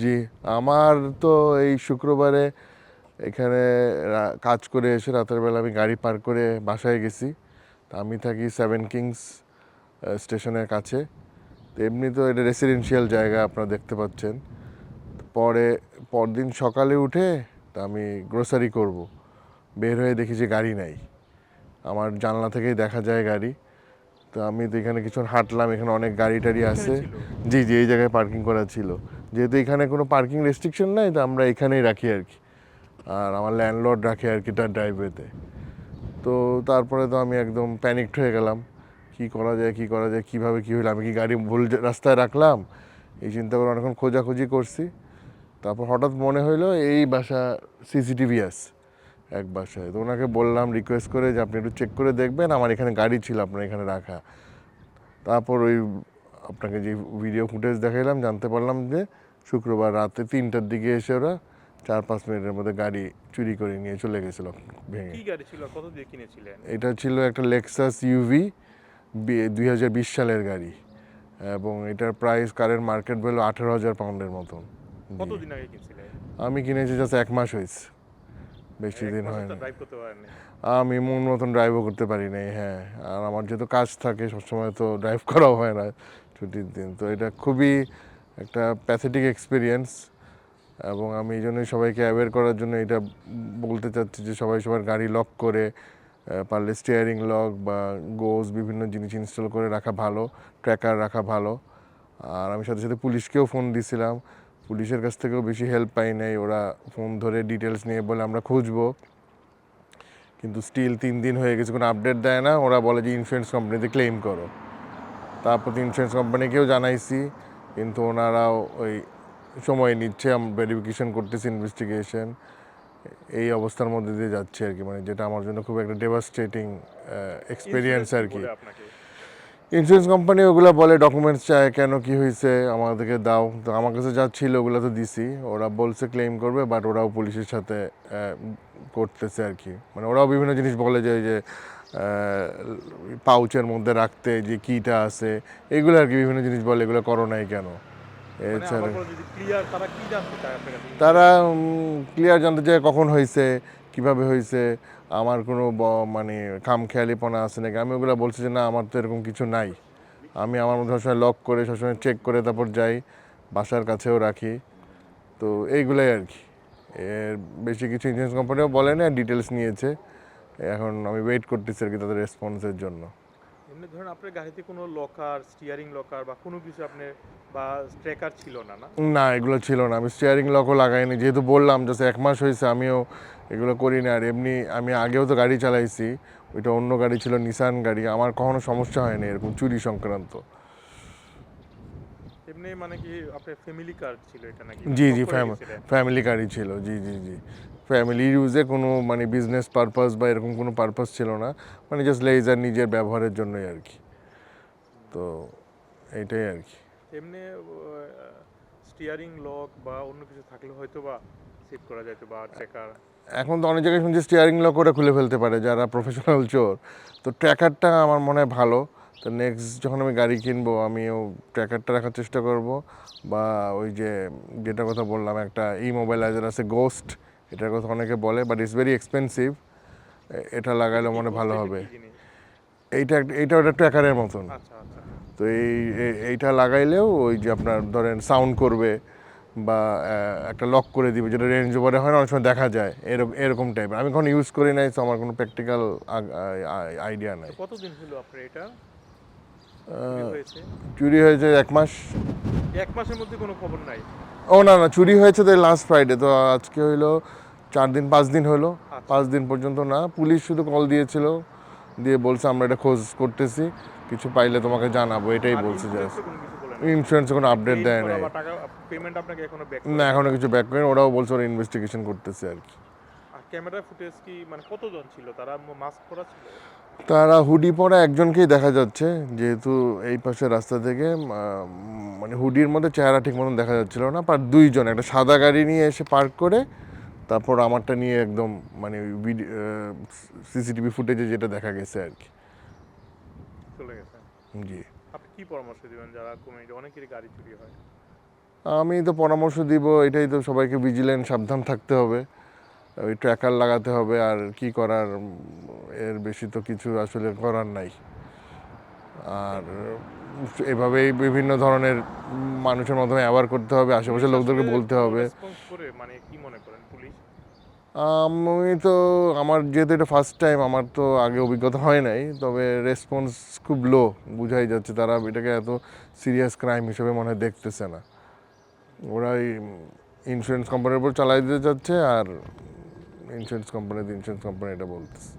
জি আমার তো এই শুক্রবারে এখানে কাজ করে এসে রাতের বেলা আমি গাড়ি পার করে বাসায় গেছি। তা আমি থাকি সেভেন কিংস স্টেশনের কাছে। তো এমনি তো এটা রেসিডেন্সিয়াল জায়গা আপনারা দেখতে পাচ্ছেন। পরে পরদিন সকালে উঠে তা আমি গ্রোসারি করব। বের হয়ে দেখি যে গাড়ি নাই। আমার জানলা থেকেই দেখা যায় গাড়ি। তো আমি তো এখানে কিছু হাঁটলাম এখানে অনেক গাড়ি টাড়ি আছে। জি জি এই জায়গায় পার্কিং করা ছিল। যেহেতু এখানে কোনো পার্কিং রেস্ট্রিকশন নাই, তো আমরা এখানেই রাখি আর কি। আর আমার ল্যান্ডলর্ড রাখে আর কি তার ড্রাইভওয়েতে তো তারপরে তো আমি একদম প্যানিকড হয়ে গেলাম। কি করা যায়, কি করা যায়, কীভাবে কি হলো, আমি কি গাড়ি ভুল রাস্তায় রাখলাম? এই চিন্তা করে অনেকক্ষণ খোঁজাখুঁজি করছি। তারপর হঠাৎ মনে হইল এই বাসা সিসিটিভি আছে, এক বাসায়। তো ওনাকে বললাম রিকোয়েস্ট করে যে আপনি একটু চেক করে দেখবেন, আমার এখানে গাড়ি ছিল, আপনার এখানে রাখা। তারপর ওই আপনাকে যে ভিডিও ফুটেজ দেখাইলাম জানতে পারলাম যে শুক্রবার রাতে তিনটার দিকে এসে ওরা চার পাঁচ মিনিটের মধ্যে গাড়ি চুরি করে নিয়ে চলে গেছিল ভেঙে। কি গাড়ি ছিল? কত দিয়ে কিনেছিলেন? এটা ছিল একটা লেক্সাস ইউভি দুই হাজার বিশ সালের গাড়ি। এবং এটার প্রাইস কারেন্ট মার্কেট ভ্যালু আঠেরো হাজার পাউন্ডের মতন। কতদিন আগে কিনছিলেন? আমি কিনেছি জাস্ট এক মাস হয়েছে। বেশি দিন হয়নি। ড্রাইভ আমি মন মতন ড্রাইভও করতে পারি নাই হ্যাঁ। আর আমার যেহেতু কাজ থাকে সবসময় তো ড্রাইভ করাও হয় না। ছুটির দিন তো এটা খুবই একটা প্যাথেটিক এক্সপিরিয়েন্স এবং আমি এই জন্যই সবাইকে অ্যাওয়্যার করার জন্য এটা বলতে চাচ্ছি যে সবাই সবার গাড়ি লক করে পারলে স্টিয়ারিং লক বা গোজ বিভিন্ন জিনিস ইনস্টল করে রাখা ভালো ট্র্যাকার রাখা ভালো। আর আমি সাথে সাথে পুলিশকেও ফোন দিয়েছিলাম পুলিশের কাছ থেকেও বেশি হেল্প পাই নাই। ওরা ফোন ধরে ডিটেলস নিয়ে বলে, আমরা খুঁজবো। কিন্তু স্টিল তিন দিন হয়ে গেছে, কোনো আপডেট দেয় না। ওরা বলে যে ইন্স্যুরেন্স কোম্পানিতে ক্লেম করো। তারপর ইন্স্যুরেন্স কোম্পানিকেও জানাইছি, কিন্তু ওনারাও ওই সময় নিচ্ছে ভেরিফিকেশন করতেছে ইনভেস্টিগেশন এই অবস্থার মধ্যে দিয়ে যাচ্ছে আর কি মানে যেটা আমার জন্য খুব একটা ডেভাস্টেটিং এক্সপিরিয়েন্স আর কি। ইন্স্যুরেন্স কোম্পানি ওগুলো বলে ডকুমেন্টস চায়, কেন কি হয়েছে আমাদেরকে দাও। তো আমার কাছে যা ছিল ওগুলো তো দিছি, ওরা বলছে ক্লেম করবে বাট ওরাও পুলিশের সাথে করতেছে আর কি। মানে ওরাও বিভিন্ন জিনিস বলে যে যে পাউচের মধ্যে রাখতে যে কিটা আছে এগুলো আর কি বিভিন্ন জিনিস বলে এগুলো করো নাই কেন? মানে এছাড়া তারা ক্লিয়ার জানতে চায় কখন হয়েছে কীভাবে হয়েছে আমার কোনো মানে খাম খেয়ালিপনা আছে নাকি? আমি ওগুলো বলছি যে না আমার তো এরকম কিছু নাই। আমি আমার মধ্যে সবসময় লক করে সবসময় চেক করে তারপর যাই বাসার কাছেও রাখি। তো এইগুলাই আর কি। এর বেশি কিছু ইন্স্যুরেন্স কোম্পানিও বলে না ডিটেলস নিয়েছে। এখন আমি ওয়েট করতেছি আর কি তাদের রেসপন্সের জন্য। এমনি ধরেন আপনার গাড়িতে কোনো লকার স্টিয়ারিং লকার বা কোনো কিছু আপনি বা ট্র্যাকার ছিল না না? না এগুলো ছিল না। আমি স্টিয়ারিং লকও লাগাইনি। যেহেতু বললাম জাস্ট এক মাস হয়েছে আমিও এগুলো করি না। আর এমনি আমি আগেও তো গাড়ি চালাইছি। ওইটা অন্য গাড়ি ছিল নিসান গাড়ি। আমার কখনো সমস্যা হয়নি এরকম চুরি সংক্রান্ত। এমনি মানে কি আপনার ফ্যামিলি কার ছিল এটা নাকি? জি জি ফ্যামিলি গাড়ি ছিল। জি জি জি। ফ্যামিলি ইউজে কোনো মানে বিজনেস পারপাস বা এরকম কোনো পারপাস ছিল না। মানে জাস্ট লেজার নিজের ব্যবহারের জন্যই আর কি। তো এইটাই আর কি। এমনি স্টিয়ারিং লক বা অন্য কিছু থাকলে হয়তো বা সেভ করা যেত বা ট্র্যাকার এখন তো অনেক জায়গায় শুনছি স্টিয়ারিং লক করে খুলে ফেলতে পারে যারা প্রফেশনাল চোর। তো ট্র্যাকারটা আমার মনে হয় ভালো। তো নেক্সট যখন আমি গাড়ি কিনবো আমিও ট্র্যাকারটা রাখার চেষ্টা করব। বা ওই যে যেটা কথা বললাম একটা ই মোবাইলাইজার আছে গোস্ট এটার কথা অনেকে বলে বাট ইটস ভেরি এক্সপেন্সিভ এটা লাগাইলে মনে ভালো হবে। এইটা একটা- এইটা ওটা ট্র্যাকারের মতন। আচ্ছা আচ্ছা। তো এই এইটা লাগাইলেও ওই যে আপনার ধরেন সাউন্ড করবে বা একটা লক করে দিবে যেটা রেঞ্জ ওভারে হয় না অনেক সময় দেখা যায় এরকম এরকম টাইপের আমি কখনো ইউজ করি নাই তো আমার কোনো প্র্যাকটিক্যাল আইডিয়া নাই। কতদিন হলো আপনার এটা? চুরি হয়েছে এক মাস। এক মাসের মধ্যে কোনো খবর নাই? ও না না চুরি হয়েছে তো লাস্ট ফ্রাইডে তো আজকে হইল চার দিন পাঁচ দিন হলো। পাঁচ দিন পর্যন্ত না পুলিশ শুধু কল দিয়েছিল দিয়ে বলছে আমরা এটা খোঁজ করতেছি কিছু পাইলে তোমাকে জানাব এটাই বলছে জাস্ট? ইন্স্যুরেন্সে কোনো আপডেট দেয় নাই। না এখনও কিছু ব্যাক করেন ওরাও বলছে ওরা ইনভেস্টিগেশন করতেছে আর কি। আর ক্যামেরা ফুটেজ কি মানে কতজন ছিল? তারা মাস্ক পরা ছিল? তারা হুডি পরা একজনকেই দেখা যাচ্ছে যেহেতু এই পাশে রাস্তা থেকে মানে হুডির মধ্যে চেহারা ঠিক মতন দেখা যাচ্ছিল না পার দুইজন একটা সাদা গাড়ি নিয়ে এসে পার্ক করে তারপর আমারটা নিয়ে একদম মানে সিসিটিভি ফুটেজে যেটা দেখা গেছে আর কি। চলে গেছে। জি। আপনি কি পরামর্শ দিবেন যারা কমিটি অনেকেরই গাড়ি চুরি হয়? আমি তো পরামর্শ দিব এটাই তো সবাইকে ভিজিলেন্ট সাবধান থাকতে হবে। ওই ট্র্যাকার লাগাতে হবে আর কি করার এর বেশি তো কিছু আসলে করার নাই। আর এভাবেই বিভিন্ন ধরনের মানুষের মাধ্যমে অ্যাওয়ার করতে হবে আশেপাশের লোকদেরকে বলতে হবে। মানে কি মনে করেন পুলিশ? আমি তো আমার যেহেতু এটা ফার্স্ট টাইম আমার তো আগে অভিজ্ঞতা হয় নাই তবে রেসপন্স খুব লো বোঝাই যাচ্ছে তারা এটাকে এত সিরিয়াস ক্রাইম হিসেবে মনে হয় দেখতেছে না। ওরাই ইন্স্যুরেন্স কোম্পানির উপর চালাই দিতে যাচ্ছে আর ইন্স্যুরেন্স কোম্পানি ইন্স্যুরেন্স কোম্পানি এটা বলতেছে।